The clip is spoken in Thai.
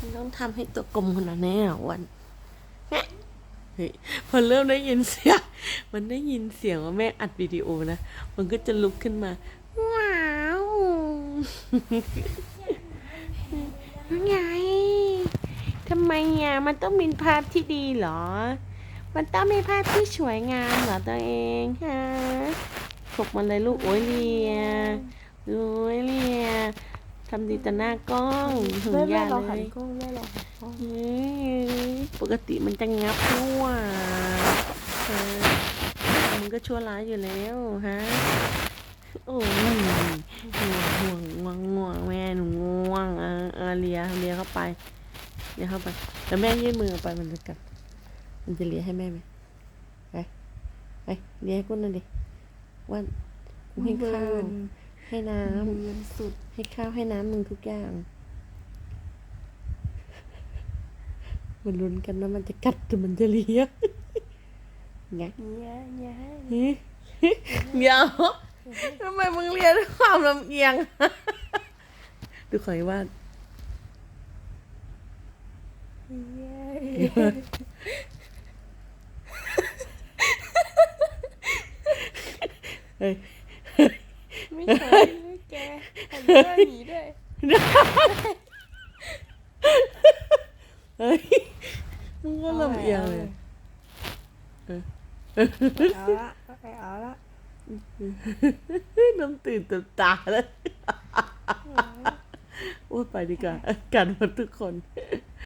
มันต้องทำให้ตัวกลมขนาดนี้เหรอวันเฮ้ยพอเริ่มได้ยินเสียง มันได้ยินเสียงว่าแม่อัดวิดีโอนะ มันก็จะลุกขึ้นมา ว้าวไงทำไมอะมันต้องมีภาพที่ดีเหรอ มันต้องมีภาพที่สวยงามเหรอตัวเองฮะถกมันเลยลูก โอ้ยเลียโอ้ยเลีย ทำดีแต่หน้ากล้องถึงแม่ยาแม่เราเลหันยกล้องแม่เราหันกล้องเฮ้ยปกติมันจะงับทั่วฮะมันก็ชั่วร้ายอยู่แล้วฮะ โอ้ยห่วงห่วงง่วงง่วงแม่หนูง่วงเออเออเลียเลียเข้าไปเลียเข้าไปแล้วแม่ยื่นมือออกไปมันจะกัดมันจะเลียให้แม่ไหมไปไปเลียให้กุ้นหน่อยดิว่ากูให้ข้าว ให้น้ำเงินสุด ให้ข้าวให้น้ำมึงทุกอย่างมันลุ้นกันนะมันจะกัดหรือมันจะเลี้ยงไงเนี่ยเนี่ยเดี๋ยวทำไมมึงเรียนด้วยความลำเอียง ดูขอยว่าดเนี่ยเฮ้ย ไม่เคยแกหันหน้าหนีด้วยเฮ้ยมึงก็ลำเอียงเลยเอาละเอาไปเอาละน้ำตื่นเต็มตาเลยโอ้ยไปดีกว่ากันหมดทุกคน